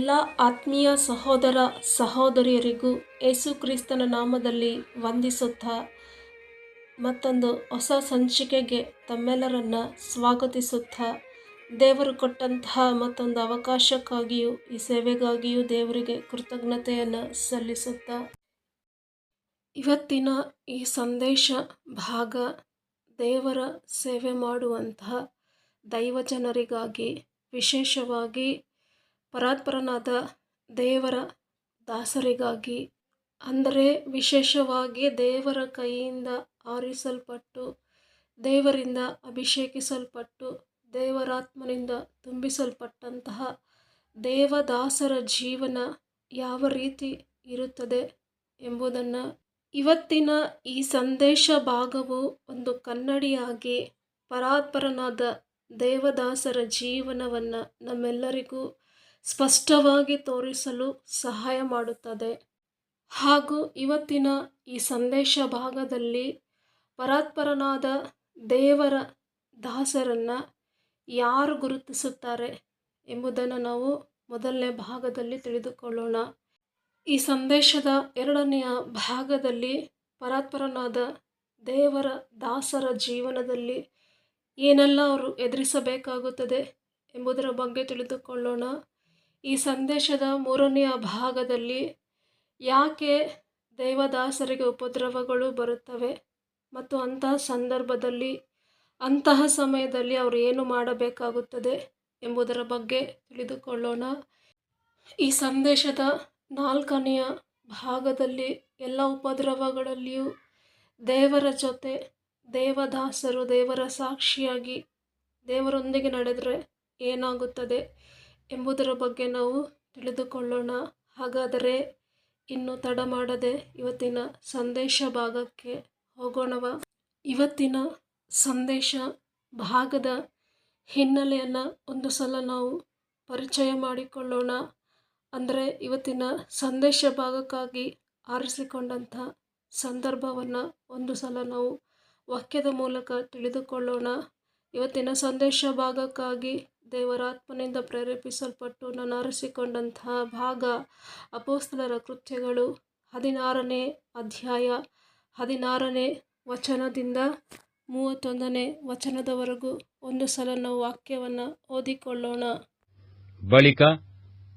ಎಲ್ಲ ಆತ್ಮೀಯ ಸಹೋದರ ಸಹೋದರಿಯರಿಗೂ ಯೇಸು ಕ್ರಿಸ್ತನ ನಾಮದಲ್ಲಿ ವಂದಿಸುತ್ತಾ ಮತ್ತೊಂದು ಹೊಸ ಸಂಚಿಕೆಗೆ ತಮ್ಮೆಲ್ಲರನ್ನು ಸ್ವಾಗತಿಸುತ್ತಾ ದೇವರು ಕೊಟ್ಟಂತಹ ಮತ್ತೊಂದು ಅವಕಾಶಕ್ಕಾಗಿಯೂ ಈ ಸೇವೆಗಾಗಿಯೂ ದೇವರಿಗೆ ಕೃತಜ್ಞತೆಯನ್ನು ಸಲ್ಲಿಸುತ್ತಾ. ಇವತ್ತಿನ ಈ ಸಂದೇಶ ಭಾಗ ದೇವರ ಸೇವೆ ಮಾಡುವಂತಹ ದೈವಜನರಿಗಾಗಿ ವಿಶೇಷವಾಗಿ ಪರಾತ್ಪರನಾದ ದೇವರ ದಾಸರಿಗಾಗಿ, ಅಂದರೆ ವಿಶೇಷವಾಗಿ ದೇವರ ಕೈಯಿಂದ ಆರಿಸಲ್ಪಟ್ಟು, ದೇವರಿಂದ ಅಭಿಷೇಕಿಸಲ್ಪಟ್ಟು, ದೇವರಾತ್ಮನಿಂದ ತುಂಬಿಸಲ್ಪಟ್ಟಂತಹ ದೇವದಾಸರ ಜೀವನ ಯಾವ ರೀತಿ ಇರುತ್ತದೆ ಎಂಬುದನ್ನು ಇವತ್ತಿನ ಈ ಸಂದೇಶ ಭಾಗವು ಒಂದು ಕನ್ನಡಿಯಾಗಿ ಪರಾತ್ಪರನಾದ ದೇವದಾಸರ ಜೀವನವನ್ನು ನಮ್ಮೆಲ್ಲರಿಗೂ ಸ್ಪಷ್ಟವಾಗಿ ತೋರಿಸಲು ಸಹಾಯ ಮಾಡುತ್ತದೆ. ಹಾಗೂ ಇವತ್ತಿನ ಈ ಸಂದೇಶ ಭಾಗದಲ್ಲಿ ಪರಾತ್ಪರನಾದ ದೇವರ ದಾಸರನ್ನು ಯಾರು ಗುರುತಿಸುತ್ತಾರೆ ಎಂಬುದನ್ನು ನಾವು ಮೊದಲನೇ ಭಾಗದಲ್ಲಿ ತಿಳಿದುಕೊಳ್ಳೋಣ. ಈ ಸಂದೇಶದ ಎರಡನೆಯ ಭಾಗದಲ್ಲಿ ಪರಾತ್ಪರನಾದ ದೇವರ ದಾಸರ ಜೀವನದಲ್ಲಿ ಏನೆಲ್ಲ ಅವರು ಎದುರಿಸಬೇಕಾಗುತ್ತದೆ ಎಂಬುದರ ಬಗ್ಗೆ ತಿಳಿದುಕೊಳ್ಳೋಣ. ಈ ಸಂದೇಶದ ಮೂರನೆಯ ಭಾಗದಲ್ಲಿ ಯಾಕೆ ದೈವದಾಸರಿಗೆ ಉಪದ್ರವಗಳು ಬರುತ್ತವೆ ಮತ್ತು ಅಂತಹ ಸಂದರ್ಭದಲ್ಲಿ, ಅಂತಹ ಸಮಯದಲ್ಲಿ ಅವರು ಏನು ಮಾಡಬೇಕಾಗುತ್ತದೆ ಎಂಬುದರ ಬಗ್ಗೆ ತಿಳಿದುಕೊಳ್ಳೋಣ. ಈ ಸಂದೇಶದ ನಾಲ್ಕನೆಯ ಭಾಗದಲ್ಲಿ ಎಲ್ಲ ಉಪದ್ರವಗಳಲ್ಲಿಯೂ ದೇವರ ಜೊತೆ ದೇವದಾಸರು ದೇವರ ಸಾಕ್ಷಿಯಾಗಿ ದೇವರೊಂದಿಗೆ ನಡೆದರೆ ಏನಾಗುತ್ತದೆ? ಎಂಬುದರ ಬಗ್ಗೆ ನಾವು ತಿಳಿದುಕೊಳ್ಳೋಣ. ಹಾಗಾದರೆ ಇನ್ನು ತಡ ಮಾಡದೆ ಇವತ್ತಿನ ಸಂದೇಶ ಭಾಗಕ್ಕೆ ಹೋಗೋಣವ. ಇವತ್ತಿನ ಸಂದೇಶ ಭಾಗದ ಹಿನ್ನೆಲೆಯನ್ನು ಒಂದು ಸಲ ನಾವು ಪರಿಚಯ ಮಾಡಿಕೊಳ್ಳೋಣ. ಅಂದರೆ ಇವತ್ತಿನ ಸಂದೇಶ ಭಾಗಕ್ಕಾಗಿ ಆರಿಸಿಕೊಂಡಂಥ ಸಂದರ್ಭವನ್ನು ಒಂದು ಸಲ ನಾವು ವಾಕ್ಯದ ಮೂಲಕ ತಿಳಿದುಕೊಳ್ಳೋಣ. ಇವತ್ತಿನ ಸಂದೇಶ ಭಾಗಕ್ಕಾಗಿ ದೇವರಾತ್ಮನಿಂದ ಪ್ರೇರೇಪಿಸಲ್ಪಟ್ಟು ನಾನು ಅರಸಿಕೊಂಡಂತಹ ಭಾಗ ಅಪೋಸ್ತಲರ ಕೃತ್ಯಗಳು ಹದಿನಾರನೇ ಅಧ್ಯಾಯ ಹದಿನಾರನೇ ವಚನದಿಂದ ಮೂವತ್ತೊಂದನೇ ವಚನದವರೆಗೂ ಒಂದು ಸಲ ನಾವು ವಾಕ್ಯವನ್ನು ಓದಿಕೊಳ್ಳೋಣ. ಬಳಿಕ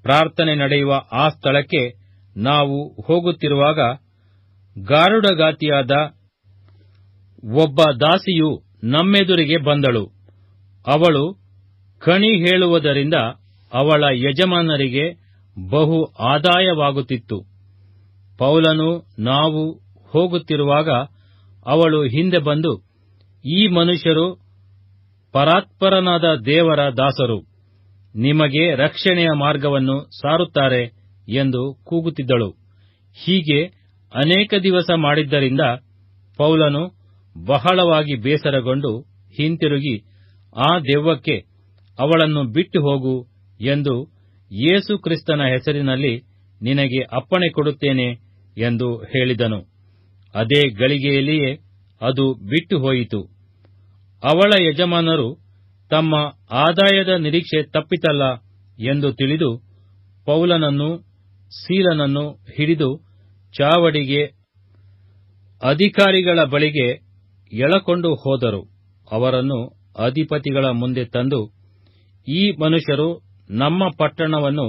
ಪ್ರಾರ್ಥನೆ ನಡೆಯುವ ಆ ಸ್ಥಳಕ್ಕೆ ನಾವು ಹೋಗುತ್ತಿರುವಾಗ ಗಾರುಡಗಾತಿಯಾದ ಒಬ್ಬ ದಾಸಿಯು ನಮ್ಮೆದುರಿಗೆ ಬಂದಳು. ಅವಳು ಕಣಿ ಹೇಳುವುದರಿಂದ ಅವಳ ಯಜಮಾನರಿಗೆ ಬಹು ಆದಾಯವಾಗುತ್ತಿತ್ತು. ಪೌಲನು ನಾವು ಹೋಗುತ್ತಿರುವಾಗ ಅವಳು ಹಿಂದೆ ಬಂದು, ಈ ಮನುಷ್ಯರು ಪರಾತ್ಪರನಾದ ದೇವರ ದಾಸರು, ನಿಮಗೆ ರಕ್ಷಣೆಯ ಮಾರ್ಗವನ್ನು ಸಾರುತ್ತಾರೆ ಎಂದು ಕೂಗುತ್ತಿದ್ದಳು. ಹೀಗೆ ಅನೇಕ ದಿವಸ ಮಾಡಿದ್ದರಿಂದ ಪೌಲನು ಬಹಳವಾಗಿ ಬೇಸರಗೊಂಡು ಹಿಂತಿರುಗಿ ಆ ದೆವ್ವಕ್ಕೆ ಅವಳನ್ನು ಬಿಟ್ಟು ಹೋಗು ಎಂದು ಯೇಸು ಕ್ರಿಸ್ತನ ಹೆಸರಿನಲ್ಲಿ ನಿನಗೆ ಅಪ್ಪಣೆ ಕೊಡುತ್ತೇನೆ ಎಂದು ಹೇಳಿದನು. ಅದೇ ಗಳಿಗೆಯಲ್ಲಿಯೇ ಅದು ಬಿಟ್ಟು ಹೋಯಿತು. ಅವಳ ಯಜಮಾನರು ತಮ್ಮ ಆದಾಯದ ನಿರೀಕ್ಷೆ ತಪ್ಪಿತಲ್ಲ ಎಂದು ತಿಳಿದು ಪೌಲನನ್ನು, ಸೀಲನನ್ನು ಹಿಡಿದು ಚಾವಡಿಗೆ ಅಧಿಕಾರಿಗಳ ಬಳಿಗೆ ಎಳಕೊಂಡು ಹೋದರು. ಅವರನ್ನು ಅಧಿಪತಿಗಳ ಮುಂದೆ ತಂದು ಈ ಮನುಷ್ಯರು ನಮ್ಮ ಪಟ್ಟಣವನ್ನು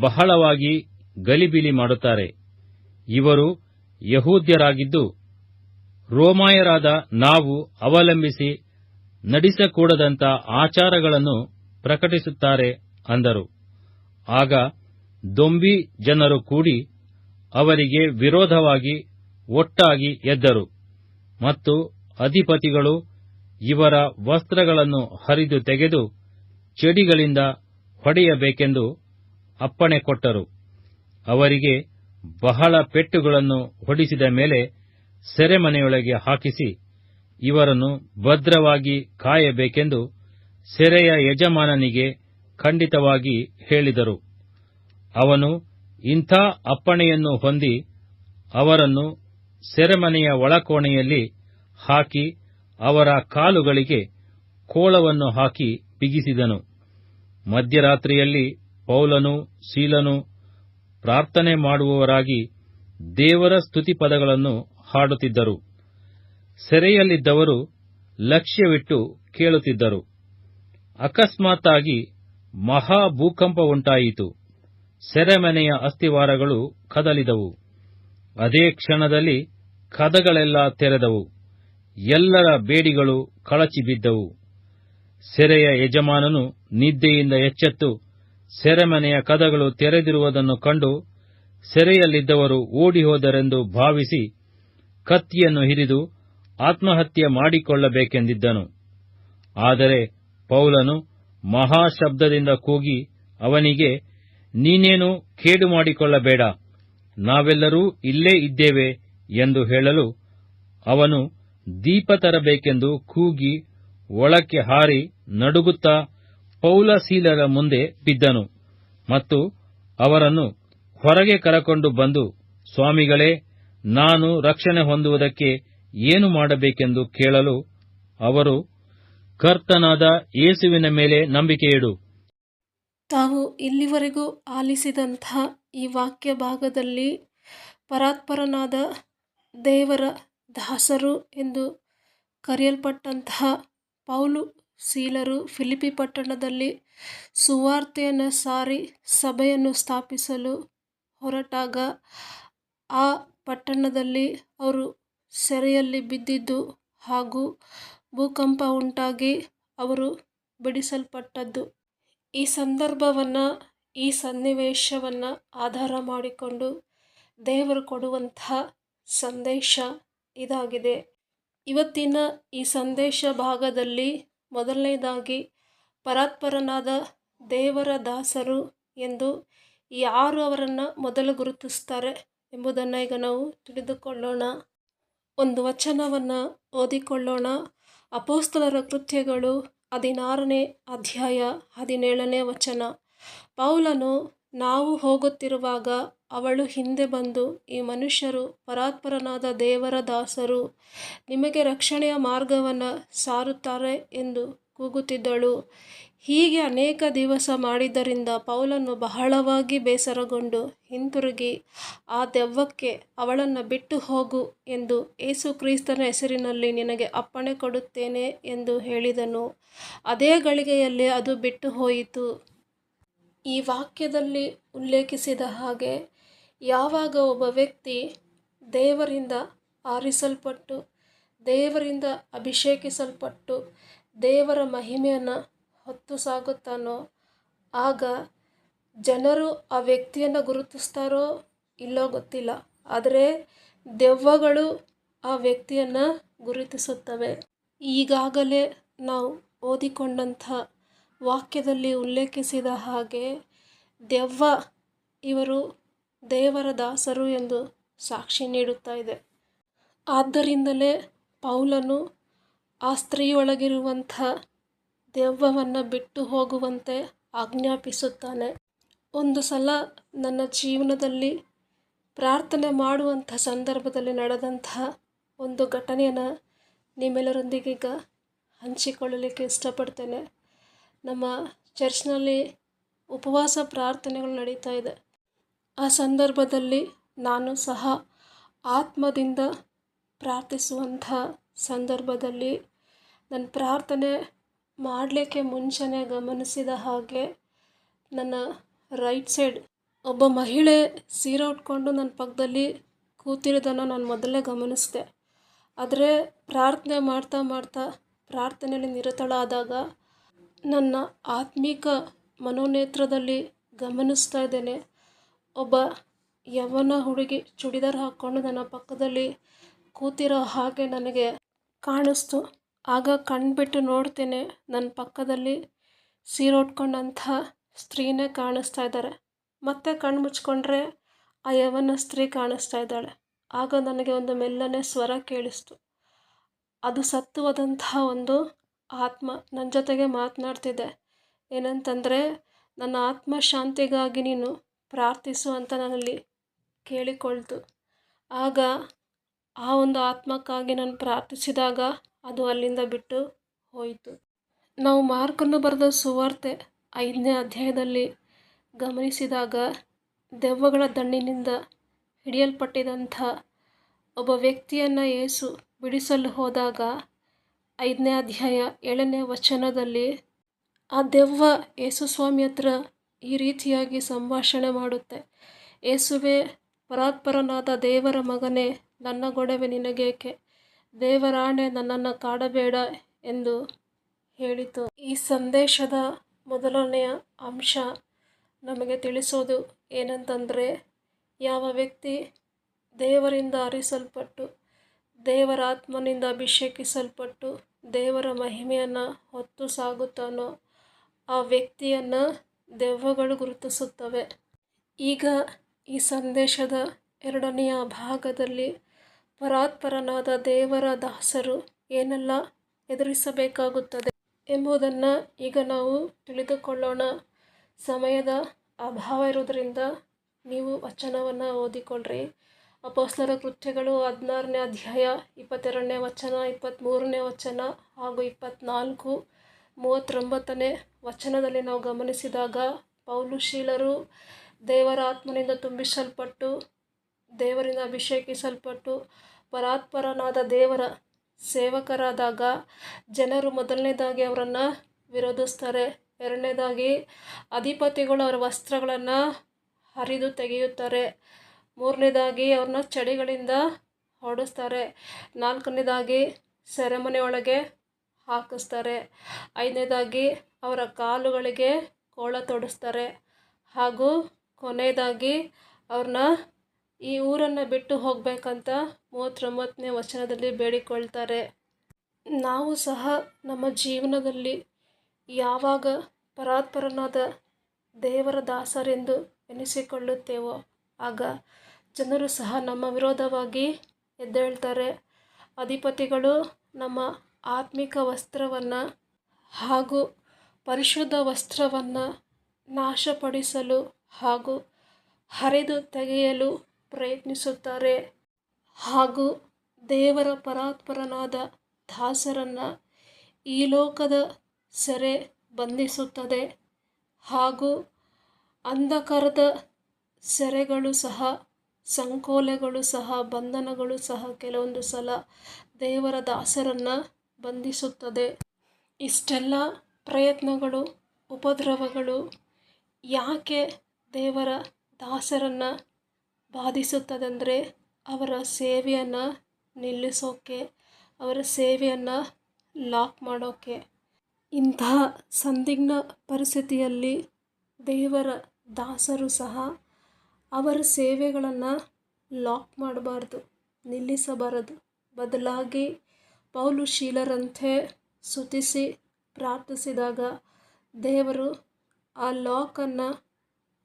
ಬಹಳವಾಗಿ ಗಲಿಬಿಲಿ ಮಾಡುತ್ತಾರೆ. ಇವರು ಯಹೂದ್ಯರಾಗಿದ್ದು ರೋಮಾಯರಾದ ನಾವು ಅವಲಂಬಿಸಿ ನಡೆಸಕೂಡದಂಥ ಆಚಾರಗಳನ್ನು ಪ್ರಕಟಿಸುತ್ತಾರೆ ಅಂದರು. ಆಗ ದೊಂಬಿ ಜನರು ಕೂಡಿ ಅವರಿಗೆ ವಿರೋಧವಾಗಿ ಒಟ್ಟಾಗಿ ಎದ್ದರು ಮತ್ತು ಅಧಿಪತಿಗಳು ಇವರ ವಸ್ತ್ರಗಳನ್ನು ಹರಿದು ತೆಗೆದು ಚೆಡಿಗಳಿಂದ ಹೊಡೆಯಬೇಕೆಂದು ಅಪ್ಪಣೆ ಕೊಟ್ಟರು. ಅವರಿಗೆ ಬಹಳ ಪೆಟ್ಟುಗಳನ್ನು ಹೊಡಿಸಿದ ಮೇಲೆ ಸೆರೆಮನೆಯೊಳಗೆ ಹಾಕಿಸಿ, ಇವರನ್ನು ಭದ್ರವಾಗಿ ಕಾಯಬೇಕೆಂದು ಸೆರೆಯ ಯಜಮಾನನಿಗೆ ಖಂಡಿತವಾಗಿ ಹೇಳಿದರು. ಅವನು ಇಂಥ ಅಪ್ಪಣೆಯನ್ನು ಹೊಂದಿ ಅವರನ್ನು ಸೆರೆಮನೆಯ ಒಳಕೋಣೆಯಲ್ಲಿ ಹಾಕಿ ಅವರ ಕಾಲುಗಳಿಗೆ ಕೋಳವನ್ನು ಹಾಕಿ ಬಿಗಿಸಿದನು. ಮಧ್ಯರಾತ್ರಿಯಲ್ಲಿ ಪೌಲನು, ಸೀಲನು ಪ್ರಾರ್ಥನೆ ಮಾಡುವವರಾಗಿ ದೇವರ ಸ್ತುತಿಪದಗಳನ್ನು ಹಾಡುತ್ತಿದ್ದರು. ಸೆರೆಯಲ್ಲಿದ್ದವರು ಲಕ್ಷ್ಯವಿಟ್ಟು ಕೇಳುತ್ತಿದ್ದರು. ಅಕಸ್ಮಾತ್ತಾಗಿ ಮಹಾ ಭೂಕಂಪ ಉಂಟಾಯಿತು ಸೆರೆಮನೆಯ ಅಸ್ಥಿವಾರಗಳು ಕದಲಿದವು. ಅದೇ ಕ್ಷಣದಲ್ಲಿ ಕದಗಳೆಲ್ಲ ತೆರೆದವು. ಎಲ್ಲರ ಬೇಡಿಗಳು ಕಳಚಿ ಬಿದ್ದವು ಸೆರೆಯ ಯಜಮಾನನು ನಿದ್ದೆಯಿಂದ ಎಚ್ಚೆತ್ತು, ಸೆರೆಮನೆಯ ಕದಗಳು ತೆರೆದಿರುವುದನ್ನು ಕಂಡು ಸೆರೆಯಲ್ಲಿದ್ದವರು ಓಡಿಹೋದರೆಂದು ಭಾವಿಸಿ ಕತ್ತಿಯನ್ನು ಹಿರಿದು ಆತ್ಮಹತ್ಯೆ ಮಾಡಿಕೊಳ್ಳಬೇಕೆಂದಿದ್ದನು. ಆದರೆ ಪೌಲನು ಮಹಾಶಬ್ದದಿಂದ ಕೂಗಿ ಅವನಿಗೆ, ನೀನೇನು ಕೇಡು ಮಾಡಿಕೊಳ್ಳಬೇಡ, ನಾವೆಲ್ಲರೂ ಇಲ್ಲೇ ಇದ್ದೇವೆ ಎಂದು ಹೇಳಲು ಅವನು ದೀಪ ತರಬೇಕೆಂದು ಕೂಗಿ ಒಳಕ್ಕೆ ಹಾರಿ ನಡುಗುತ್ತಾ ಪೌಲಸೀಲರ ಮುಂದೆ ಬಿದ್ದನು ಮತ್ತು ಅವರನ್ನು ಹೊರಗೆ ಕರಕೊಂಡು ಬಂದು, ಸ್ವಾಮಿಗಳೇ, ನಾನು ರಕ್ಷಣೆ ಹೊಂದುವುದಕ್ಕೆ ಏನು ಮಾಡಬೇಕೆಂದು ಕೇಳಲು ಅವರು ಕರ್ತನಾದ ಯೇಸುವಿನ ಮೇಲೆ ನಂಬಿಕೆಯಿಡು. ತಾವು ಇಲ್ಲಿವರೆಗೂ ಆಲಿಸಿದಂಥ ಈ ವಾಕ್ಯ ಭಾಗದಲ್ಲಿ ಪರಾತ್ಪರನಾದ ದೇವರ ದಾಸರು ಎಂದು ಕರೆಯಲ್ಪಟ್ಟಂತಹ ಪೌಲು ಸೀಲರು ಫಿಲಿಪಿ ಪಟ್ಟಣದಲ್ಲಿ ಸುವಾರ್ತೆಯನ್ನು ಸಾರಿ ಸಭೆಯನ್ನು ಸ್ಥಾಪಿಸಲು ಹೊರಟಾಗ ಆ ಪಟ್ಟಣದಲ್ಲಿ ಅವರು ಸೆರೆಯಲ್ಲಿ ಬಿದ್ದಿದ್ದು ಹಾಗೂ ಭೂಕಂಪ ಉಂಟಾಗಿ ಅವರು ಬಿಡಿಸಲ್ಪಟ್ಟದ್ದು. ಈ ಸಂದರ್ಭವನ್ನು, ಈ ಸನ್ನಿವೇಶವನ್ನು ಆಧಾರ ಮಾಡಿಕೊಂಡು ದೇವರು ಕೊಡುವಂತಹ ಸಂದೇಶ ಇದಾಗಿದೆ. ಇವತ್ತಿನ ಈ ಸಂದೇಶ ಭಾಗದಲ್ಲಿ ಮೊದಲನೇದಾಗಿ ಪರಾತ್ಪರನಾದ ದೇವರ ದಾಸರು ಎಂದು ಯಾರು ಅವರನ್ನು ಮೊದಲು ಗುರುತಿಸ್ತಾರೆ ಎಂಬುದನ್ನು ಈಗ ನಾವು ತಿಳಿದುಕೊಳ್ಳೋಣ. ಒಂದು ವಚನವನ್ನು ಓದಿಕೊಳ್ಳೋಣ. ಅಪೋಸ್ತಲರ ಕೃತ್ಯಗಳು ಹದಿನಾರನೇ ಅಧ್ಯಾಯ ಹದಿನೇಳನೇ ವಚನ. ಪೌಲನು ನಾವು ಹೋಗುತ್ತಿರುವಾಗ ಅವಳು ಹಿಂದೆ ಬಂದು, ಈ ಮನುಷ್ಯರು ಪರಾತ್ಪರನಾದ ದೇವರ ದಾಸರು, ನಿಮಗೆ ರಕ್ಷಣೆಯ ಮಾರ್ಗವನ್ನು ಸಾರುತ್ತಾರೆ ಎಂದು ಕೂಗುತ್ತಿದ್ದಳು. ಹೀಗೆ ಅನೇಕ ದಿವಸ ಮಾಡಿದ್ದರಿಂದ ಪೌಲನ್ನು ಬಹಳವಾಗಿ ಬೇಸರಗೊಂಡು, ಹಿಂತಿರುಗಿ, ಆ ದೆವ್ವಕ್ಕೆ ಅವಳನ್ನು ಬಿಟ್ಟು ಹೋಗು ಎಂದು ಏಸು ಕ್ರಿಸ್ತನ ಹೆಸರಿನಲ್ಲಿ ನಿನಗೆ ಅಪ್ಪಣೆ ಕೊಡುತ್ತೇನೆ ಎಂದು ಹೇಳಿದನು. ಅದೇ ಗಳಿಗೆಯಲ್ಲಿ ಅದು ಬಿಟ್ಟು ಹೋಯಿತು. ಈ ವಾಕ್ಯದಲ್ಲಿ ಉಲ್ಲೇಖಿಸಿದ ಹಾಗೆ ಯಾವಾಗ ಒಬ್ಬ ವ್ಯಕ್ತಿ ದೇವರಿಂದ ಆರಿಸಲ್ಪಟ್ಟು, ದೇವರಿಂದ ಅಭಿಷೇಕಿಸಲ್ಪಟ್ಟು, ದೇವರ ಮಹಿಮೆಯನ್ನು ಹೊತ್ತು ಸಾಗುತ್ತಾನೋ, ಆಗ ಜನರು ಆ ವ್ಯಕ್ತಿಯನ್ನು ಗುರುತಿಸ್ತಾರೋ ಇಲ್ಲೋ ಗೊತ್ತಿಲ್ಲ. ಆದರೆ ದೆವ್ವಗಳು ಆ ವ್ಯಕ್ತಿಯನ್ನು ಗುರುತಿಸುತ್ತವೆ. ಈಗಾಗಲೇ ನಾವು ಓದಿಕೊಂಡಂಥ ವಾಕ್ಯದಲ್ಲಿ ಉಲ್ಲೇಖಿಸಿದ ಹಾಗೆ ದೆವ್ವ ಇವರು ದೇವರ ದಾಸರು ಎಂದು ಸಾಕ್ಷಿ ನೀಡುತ್ತಾ ಇದೆ. ಆದ್ದರಿಂದಲೇ ಪೌಲನು ಆ ಸ್ತ್ರೀಯೊಳಗಿರುವಂಥ ದೆವ್ವವನ್ನು ಬಿಟ್ಟು ಹೋಗುವಂತೆ ಆಜ್ಞಾಪಿಸುತ್ತಾನೆ. ಒಂದು ಸಲ ನನ್ನ ಜೀವನದಲ್ಲಿ ಪ್ರಾರ್ಥನೆ ಮಾಡುವಂಥ ಸಂದರ್ಭದಲ್ಲಿ ನಡೆದಂತಹ ಒಂದು ಘಟನೆಯನ್ನು ಈಗ ಹಂಚಿಕೊಳ್ಳಲಿಕ್ಕೆ ಇಷ್ಟಪಡ್ತೇನೆ. ನಮ್ಮ ಚರ್ಚ್ನಲ್ಲಿ ಉಪವಾಸ ಪ್ರಾರ್ಥನೆಗಳು ನಡೀತಾ ಇದೆ. ಆ ಸಂದರ್ಭದಲ್ಲಿ ನಾನು ಸಹ ಆತ್ಮದಿಂದ ಪ್ರಾರ್ಥಿಸುವಂಥ ಸಂದರ್ಭದಲ್ಲಿ ನನ್ನ ಪ್ರಾರ್ಥನೆ ಮಾಡಲಿಕ್ಕೆ ಮುಂಚೆನೇ ಗಮನಿಸಿದ ಹಾಗೆ ನನ್ನ ರೈಟ್ ಸೈಡ್ ಒಬ್ಬ ಮಹಿಳೆ ಸೀರೆ ಉಟ್ಕೊಂಡು ನನ್ನ ಪಕ್ಕದಲ್ಲಿ ಕೂತಿರೋದನ್ನು ನಾನು ಮೊದಲೇ ಗಮನಿಸಿದೆ. ಆದರೆ ಪ್ರಾರ್ಥನೆ ಮಾಡ್ತಾ ಮಾಡ್ತಾ ಪ್ರಾರ್ಥನೆಯಲ್ಲಿ ನಿರತಳಾದಾಗ ನನ್ನ ಆತ್ಮಿಕ ಮನೋನೇತ್ರದಲ್ಲಿ ಗಮನಿಸ್ತಾ ಇದ್ದೇನೆ. ಒಬ್ಬ ಯವನ ಹುಡುಗಿ ಚೂಡಿದಾರ್ ಹಾಕ್ಕೊಂಡು ನನ್ನ ಪಕ್ಕದಲ್ಲಿ ಕೂತಿರೋ ಹಾಗೆ ನನಗೆ ಕಾಣಿಸ್ತು. ಆಗ ಕಣ್ಬಿಟ್ಟು ನೋಡ್ತೇನೆ ನನ್ನ ಪಕ್ಕದಲ್ಲಿ ಸೀರೆ ಉಟ್ಕೊಂಡಂಥ ಸ್ತ್ರೀನೇ ಕಾಣಿಸ್ತಾ ಇದ್ದಾರೆ. ಮತ್ತೆ ಕಣ್ಣು ಮುಚ್ಕೊಂಡ್ರೆ ಆ ಯವನ ಸ್ತ್ರೀ ಕಾಣಿಸ್ತಾ ಇದ್ದಾಳೆ. ಆಗ ನನಗೆ ಒಂದು ಮೆಲ್ಲನೆ ಸ್ವರ ಕೇಳಿಸ್ತು. ಅದು ಸತ್ತುವಾದಂತಹ ಒಂದು ಆತ್ಮ ನನ್ನ ಜೊತೆಗೆ ಮಾತನಾಡ್ತಿದ್ದೆ ಏನಂತಂದರೆ, ನನ್ನ ಆತ್ಮ ಶಾಂತಿಗಾಗಿ ನೀನು ಪ್ರಾರ್ಥಿಸು ಅಂತ ನನ್ನಲ್ಲಿ ಕೇಳಿಕೊಳ್ತು. ಆಗ ಆ ಒಂದು ಆತ್ಮಕ್ಕಾಗಿ ನಾನು ಪ್ರಾರ್ಥಿಸಿದಾಗ ಅದು ಅಲ್ಲಿಂದ ಬಿಟ್ಟು ಹೋಯಿತು. ನಾವು ಮಾರ್ಕನ್ನು ಬರೆದ ಸುವಾರ್ತೆ ಐದನೇ ಅಧ್ಯಾಯದಲ್ಲಿ ಗಮನಿಸಿದಾಗ ದೆವ್ವಗಳ ದಣ್ಣಿನಿಂದ ಹಿಡಿಯಲ್ಪಟ್ಟಿದಂಥ ಒಬ್ಬ ವ್ಯಕ್ತಿಯನ್ನು ಏಸು ಬಿಡಿಸಲು ಹೋದಾಗ ಐದನೇ ಅಧ್ಯಾಯ ಏಳನೇ ವಚನದಲ್ಲಿ ಆ ದೆವ್ವ ಯೇಸು ಸ್ವಾಮಿ ಹತ್ರ ಈ ರೀತಿಯಾಗಿ ಸಂಭಾಷಣೆ ಮಾಡುತ್ತೆ. ಏಸುವೆ, ಪರಾತ್ಪರನಾದ ದೇವರ ಮಗನೇ, ನನ್ನ ಗೊಡವೆ ನಿನಗೇಕೆ? ದೇವರಾಣೆ ನನ್ನನ್ನು ಕಾಡಬೇಡ ಎಂದು ಹೇಳಿತು. ಈ ಸಂದೇಶದ ಮೊದಲನೆಯ ಅಂಶ ನಮಗೆ ತಿಳಿಸೋದು ಏನಂತಂದರೆ, ಯಾವ ವ್ಯಕ್ತಿ ದೇವರಿಂದ ಅರಿಸಲ್ಪಟ್ಟು, ದೇವರ ಆತ್ಮನಿಂದ ಅಭಿಷೇಕಿಸಲ್ಪಟ್ಟು ದೇವರ ಮಹಿಮೆಯನ್ನು ಹೊತ್ತು ಸಾಗುತ್ತಾನೋ, ಆ ವ್ಯಕ್ತಿಯನ್ನು ದೆವ್ವಗಳು ಗುರುತಿಸುತ್ತವೆ. ಈಗ ಈ ಸಂದೇಶದ ಎರಡನೆಯ ಭಾಗದಲ್ಲಿ ಪರಾತ್ಪರನಾದ ದೇವರ ದಾಸರು ಏನೆಲ್ಲ ಎದುರಿಸಬೇಕಾಗುತ್ತದೆ ಎಂಬುದನ್ನು ಈಗ ನಾವು ತಿಳಿದುಕೊಳ್ಳೋಣ. ಸಮಯದ ಅಭಾವ ಇರುವುದರಿಂದ ನೀವು ವಚನವನ್ನು ಓದಿಕೊಳ್ಳ್ರಿ ಅಪೋಸ್ಲರ ಕೃತ್ಯಗಳು ಹದಿನಾರನೇ ಅಧ್ಯಾಯ ಇಪ್ಪತ್ತೆರಡನೇ ವಚನ ಇಪ್ಪತ್ತ್ಮೂರನೇ ವಚನ ಹಾಗೂ ಇಪ್ಪತ್ತ್ನಾಲ್ಕು ಮೂವತ್ತೊಂಬತ್ತನೇ ವಚನದಲ್ಲಿ ನಾವು ಗಮನಿಸಿದಾಗ ಪೌಲುಶೀಲರು ದೇವರ ಆತ್ಮನಿಂದ ತುಂಬಿಸಲ್ಪಟ್ಟು, ದೇವರಿಂದ ಅಭಿಷೇಕಿಸಲ್ಪಟ್ಟು, ಪರಾತ್ಪರನಾದ ದೇವರ ಸೇವಕರಾದಾಗ ಜನರು ಮೊದಲನೇದಾಗಿ ಅವರನ್ನು ವಿರೋಧಿಸ್ತಾರೆ. ಎರಡನೇದಾಗಿ ಅಧಿಪತಿಗಳು ಅವರ ವಸ್ತ್ರಗಳನ್ನು ಹರಿದು ತೆಗೆಯುತ್ತಾರೆ. ಮೂರನೇದಾಗಿ ಅವ್ರನ್ನ ಚಳಿಗಳಿಂದ ಹೊಡೆಸ್ತಾರೆ. ನಾಲ್ಕನೇದಾಗಿ ಸೆರೆಮನೆ ಒಳಗೆ ಹಾಕಿಸ್ತಾರೆ. ಐದನೇದಾಗಿ ಅವರ ಕಾಲುಗಳಿಗೆ ಕೋಳ ತೊಡಿಸ್ತಾರೆ. ಹಾಗೂ ಕೊನೆಯದಾಗಿ ಅವ್ರನ್ನ ಈ ಊರನ್ನು ಬಿಟ್ಟು ಹೋಗಬೇಕಂತ ಮೂವತ್ತೊಂಬತ್ತನೇ ವಚನದಲ್ಲಿ ಬೇಡಿಕೊಳ್ತಾರೆ. ನಾವು ಸಹ ನಮ್ಮ ಜೀವನದಲ್ಲಿ ಯಾವಾಗ ಪರಾತ್ಪರನಾದ ದೇವರ ದಾಸರೆಂದು ಎನಿಸಿಕೊಳ್ಳುತ್ತೇವೋ, ಆಗ ಜನರು ಸಹ ನಮ್ಮ ವಿರೋಧವಾಗಿ ಎದ್ದೇಳ್ತಾರೆ. ಅಧಿಪತಿಗಳು ನಮ್ಮ ಆತ್ಮಿಕ ವಸ್ತ್ರವನ್ನು ಹಾಗೂ ಪರಿಶುದ್ಧ ವಸ್ತ್ರವನ್ನು ನಾಶಪಡಿಸಲು ಹಾಗೂ ಹರಿದು ತೆಗೆಯಲು ಪ್ರಯತ್ನಿಸುತ್ತಾರೆ. ಹಾಗೂ ದೇವರ ಪರಾತ್ಪರನಾದ ದಾಸರನ್ನು ಈ ಲೋಕದ ಸೆರೆ ಬಂಧಿಸುತ್ತದೆ. ಹಾಗೂ ಅಂಧಕಾರದ ಸೆರೆಗಳು ಸಹ, ಸಂಕೋಲೆಗಳು ಸಹ, ಬಂಧನಗಳು ಸಹ ಕೆಲವೊಂದು ಸಲ ದೇವರ ದಾಸರನ್ನು ಬಂಧಿಸುತ್ತದೆ. ಇಷ್ಟೆಲ್ಲ ಪ್ರಯತ್ನಗಳು, ಉಪದ್ರವಗಳು ಯಾಕೆ ದೇವರ ದಾಸರನ್ನು ಬಾಧಿಸುತ್ತದೆಂದರೆ ಅವರ ಸೇವೆಯನ್ನು ನಿಲ್ಲಿಸೋಕ್ಕೆ ಅವರ ಸೇವೆಯನ್ನು ಲಾಕ್ ಮಾಡೋಕ್ಕೆ ಇಂತಹ ಸಂದಿಗ್ನ ಪರಿಸ್ಥಿತಿಯಲ್ಲಿ ದೇವರ ದಾಸರು ಸಹ ಅವರ ಸೇವೆಗಳನ್ನು ಲಾಕ್ ಮಾಡಬಾರ್ದು, ನಿಲ್ಲಿಸಬಾರದು. ಬದಲಾಗಿ ಪೌಲು ಶೀಲರಂತೆ ಸ್ತುತಿಸಿ ಪ್ರಾರ್ಥಿಸಿದಾಗ ದೇವರು ಆ ಲಾಕನ್ನು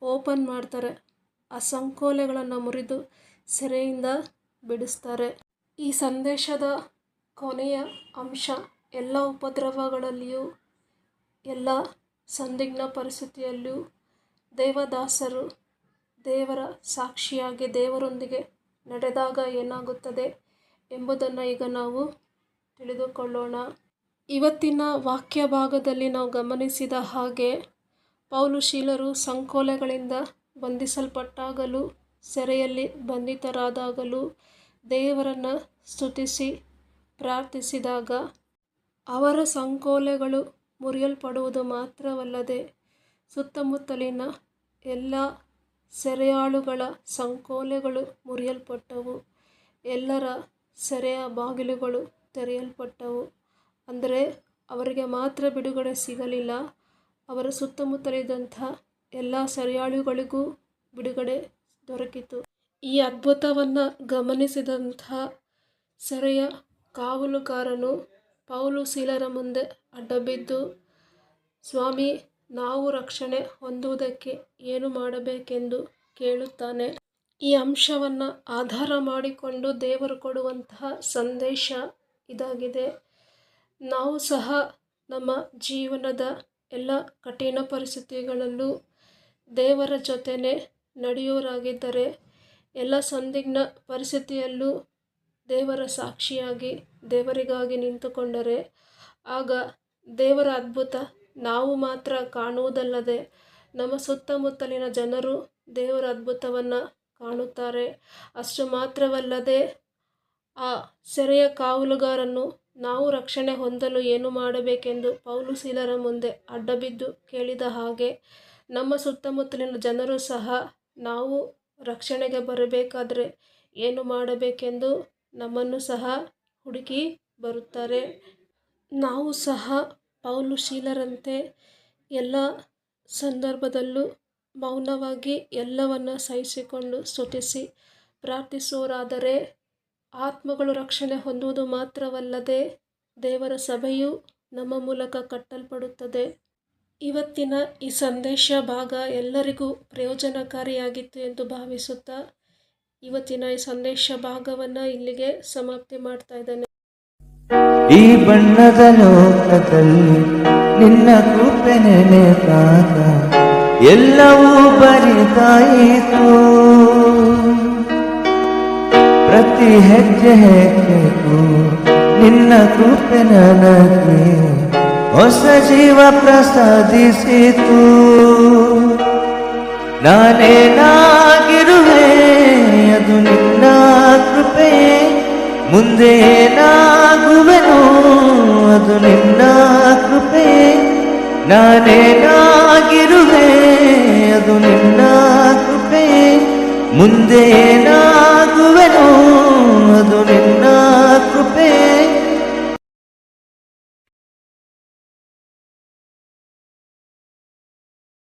ಓಪನ್ ಮಾಡ್ತಾರೆ, ಆ ಸಂಕೋಲೆಗಳನ್ನು ಮುರಿದು ಸೆರೆಯಿಂದ ಬಿಡಿಸ್ತಾರೆ. ಈ ಸಂದೇಶದ ಕೊನೆಯ ಅಂಶ ಎಲ್ಲ ಉಪದ್ರವಗಳಲ್ಲಿಯೂ ಎಲ್ಲ ಸಂದಿಗ್ನ ಪರಿಸ್ಥಿತಿಯಲ್ಲಿಯೂ ದೇವದಾಸರು ದೇವರ ಸಾಕ್ಷಿಯಾಗಿ ದೇವರೊಂದಿಗೆ ನಡೆದಾಗ ಏನಾಗುತ್ತದೆ ಎಂಬುದನ್ನು ಈಗ ನಾವು ತಿಳಿದುಕೊಳ್ಳೋಣ. ಇವತ್ತಿನ ವಾಕ್ಯ ಭಾಗದಲ್ಲಿ ನಾವು ಗಮನಿಸಿದ ಹಾಗೆ ಪೌಲುಶೀಲರು ಸಂಕೋಲೆಗಳಿಂದ ಬಂಧಿಸಲ್ಪಟ್ಟಾಗಲೂ, ಸೆರೆಯಲ್ಲಿ ಬಂಧಿತರಾದಾಗಲೂ ದೇವರನ್ನು ಸ್ತುತಿಸಿ ಪ್ರಾರ್ಥಿಸಿದಾಗ ಅವರ ಸಂಕೋಲೆಗಳು ಮುರಿಯಲ್ಪಡುವುದು ಮಾತ್ರವಲ್ಲದೆ ಸುತ್ತಮುತ್ತಲಿನ ಎಲ್ಲ ಸೆರೆಯಾಳುಗಳ ಸಂಕೋಲೆಗಳು ಮುರಿಯಲ್ಪಟ್ಟವು. ಎಲ್ಲರ ಸೆರೆಯ ಬಾಗಿಲುಗಳು ತೆರೆಯಲ್ಪಟ್ಟವು. ಅಂದರೆ ಅವರಿಗೆ ಮಾತ್ರ ಬಿಡುಗಡೆ ಸಿಗಲಿಲ್ಲ. ಅವರ ಸುತ್ತಮುತ್ತಲಿದ್ದಂಥ ಎಲ್ಲ ಸರಿಯಾಳುಗಳಿಗೂ ಬಿಡುಗಡೆ ದೊರಕಿತು. ಈ ಅದ್ಭುತವನ್ನು ಗಮನಿಸಿದಂಥ ಸೆರೆಯ ಕಾವಲುಗಾರನು ಪೌಲು ಸೀಲರ ಮುಂದೆ ಅಡ್ಡಬಿದ್ದು, ಸ್ವಾಮಿ, ನಾವು ರಕ್ಷಣೆ ಹೊಂದುವುದಕ್ಕೆ ಏನು ಮಾಡಬೇಕೆಂದು ಕೇಳುತ್ತಾನೆ. ಈ ಅಂಶವನ್ನು ಆಧಾರ ಮಾಡಿಕೊಂಡು ದೇವರು ಕೊಡುವಂತಹ ಸಂದೇಶ ಇದಾಗಿದೆ. ನಾವು ಸಹ ನಮ್ಮ ಜೀವನದ ಎಲ್ಲ ಕಠಿಣ ಪರಿಸ್ಥಿತಿಗಳಲ್ಲೂ ದೇವರ ಜೊತೆಯೇ ನಡೆಯೋರಾಗಿದ್ದರೆ ಎಲ್ಲ ಸಂದಿಗ್ನ ಪರಿಸ್ಥಿತಿಯಲ್ಲೂ ದೇವರ ಸಾಕ್ಷಿಯಾಗಿ, ದೇವರಿಗಾಗಿ ನಿಂತುಕೊಂಡರೆ ಆಗ ದೇವರ ಅದ್ಭುತ ನಾವು ಮಾತ್ರ ಕಾಣುವುದಲ್ಲದೆ ನಮ್ಮ ಸುತ್ತಮುತ್ತಲಿನ ಜನರು ದೇವರ ಅದ್ಭುತವನ್ನು ಕಾಣುತ್ತಾರೆ. ಅಷ್ಟು ಮಾತ್ರವಲ್ಲದೆ ಆ ಸೆರೆಯ ಕಾವಲುಗಾರನ್ನು ನಾವು ರಕ್ಷಣೆ ಹೊಂದಲು ಏನು ಮಾಡಬೇಕೆಂದು ಪೌಲು ಶೀಲರ ಮುಂದೆ ಅಡ್ಡಬಿದ್ದು ಕೇಳಿದ ಹಾಗೆ, ನಮ್ಮ ಸುತ್ತಮುತ್ತಲಿನ ಜನರು ಸಹ ನಾವು ರಕ್ಷಣೆಗೆ ಬರಬೇಕಾದರೆ ಏನು ಮಾಡಬೇಕೆಂದು ನಮ್ಮನ್ನು ಸಹ ಹುಡುಕಿ ಬರುತ್ತಾರೆ. ನಾವು ಸಹ ಪೌಲು ಶೀಲರಂತೆ ಎಲ್ಲ ಸಂದರ್ಭದಲ್ಲೂ ಮೌನವಾಗಿ ಎಲ್ಲವನ್ನು ಸಹಿಸಿಕೊಂಡು ಸ್ತುತಿಸಿ ಪ್ರಾರ್ಥಿಸುವರಾದರೆ ಆತ್ಮಗಳು ರಕ್ಷಣೆ ಹೊಂದುವುದು ಮಾತ್ರವಲ್ಲದೆ ದೇವರ ಸಭೆಯು ನಮ್ಮ ಮೂಲಕ ಕಟ್ಟಲ್ಪಡುತ್ತದೆ. ಇವತ್ತಿನ ಈ ಸಂದೇಶ ಭಾಗ ಎಲ್ಲರಿಗೂ ಪ್ರಯೋಜನಕಾರಿಯಾಗಿತ್ತು ಎಂದು ಭಾವಿಸುತ್ತಾ ಇವತ್ತಿನ ಈ ಸಂದೇಶ ಭಾಗವನ್ನು ಇಲ್ಲಿಗೆ ಸಮಾಪ್ತಿ ಮಾಡ್ತಾ ಇದ್ದೇನೆ. ಈ ಬಣ್ಣದ ಲೋಕದಲ್ಲಿ ನಿನ್ನ ಕೃಪೆ ಎಲ್ಲವೂ ಬರಿದಾಯಿತು. ಪ್ರತಿ ಹೆಜ್ಜೆ ಹೆಜ್ಜೆಗೂ ನಿನ್ನ ಕೃಪೆ ನನಗೆ ಹೊಸ ಜೀವ ಪ್ರಸಾದಿಸಿತು. ನಾನೇನಾಗಿರುವೆ? ಅದು ನಿನ್ನ ಕೃಪೆ. ಮುಂದೆ ಏನಾಗುವೆನು? ಅದು ನಿನ್ನ ಕೃಪೆ. ನಾನೇನಾಗಿರುವೆ? ಅದು ನಿನ್ನ ಕೃಪೆ. ಮುಂದೆ ಏನಾಗುವೆನು? ಅದು ನಿನ್ನ ಕೃಪೆ.